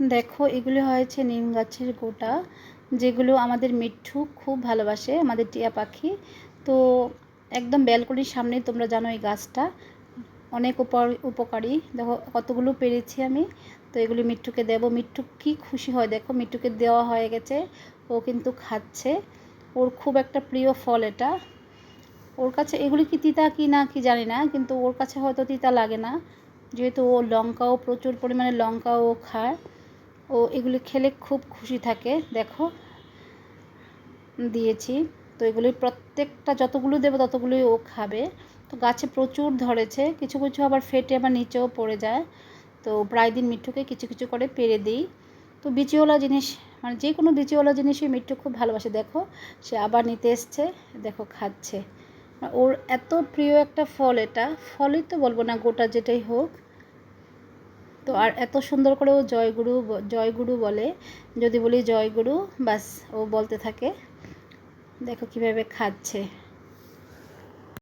দেখো, এগুলি হয়েছে নিম গাছের গোটা, যেগুলো আমাদের মিঠু খুব ভালোবাসে, আমাদের টিয়া পাখি। তো একদম ব্যালকনির সামনে তোমরা জানো এই গাছটা। অনেক উপকারী। দেখো, কতগুলো পেরেছি আমি। তো এগুলি মিট্টুকে দেব। মিট্টু কি খুশি হয়, দেখো মিট্টুকে দেওয়া হয়ে গেছে। ও কিন্তু খাচ্ছে। ওর খুব একটা প্রিয় ফল এটা। ওর কাছে এগুলি কি তিতা কি না কি জানি না, কিন্তু ওর কাছে হয়তো তিতা লাগে না। যেহেতু ও লঙ্কাও প্রচুর পরিমাণে লঙ্কাও খায়। ও এগুলি খেলে খুব খুশি থাকে, দেখো। দিয়েছি। তো এগুলি প্রত্যেকটা যতগুলো দেবো ততগুলোই ও খাবে। তো গাছে প্রচুর ধরেছে, কিছু কিছু আবার ফেটে আবার নিচেও পড়ে যায়। তো প্রায় দিন মিঠুকে কিছু কিছু করে পেরে দিই। তো বিচিওয়ালা জিনিস মানে যে কোনো বিচিওয়ালা জিনিসই মিঠু খুব ভালোবাসে, দেখো। সে আবার নিতে এসছে, দেখো খাচ্ছে। ওর এত প্রিয় একটা ফল এটা, ফলই তো বলব না, গোটা যেটাই হোক। তো আর এত সুন্দর করে ও জয়গুরু জয়গুরু বলে। যদি বলি জয়গুরু বাস ও বলতে থাকে। দেখো কীভাবে খাচ্ছে।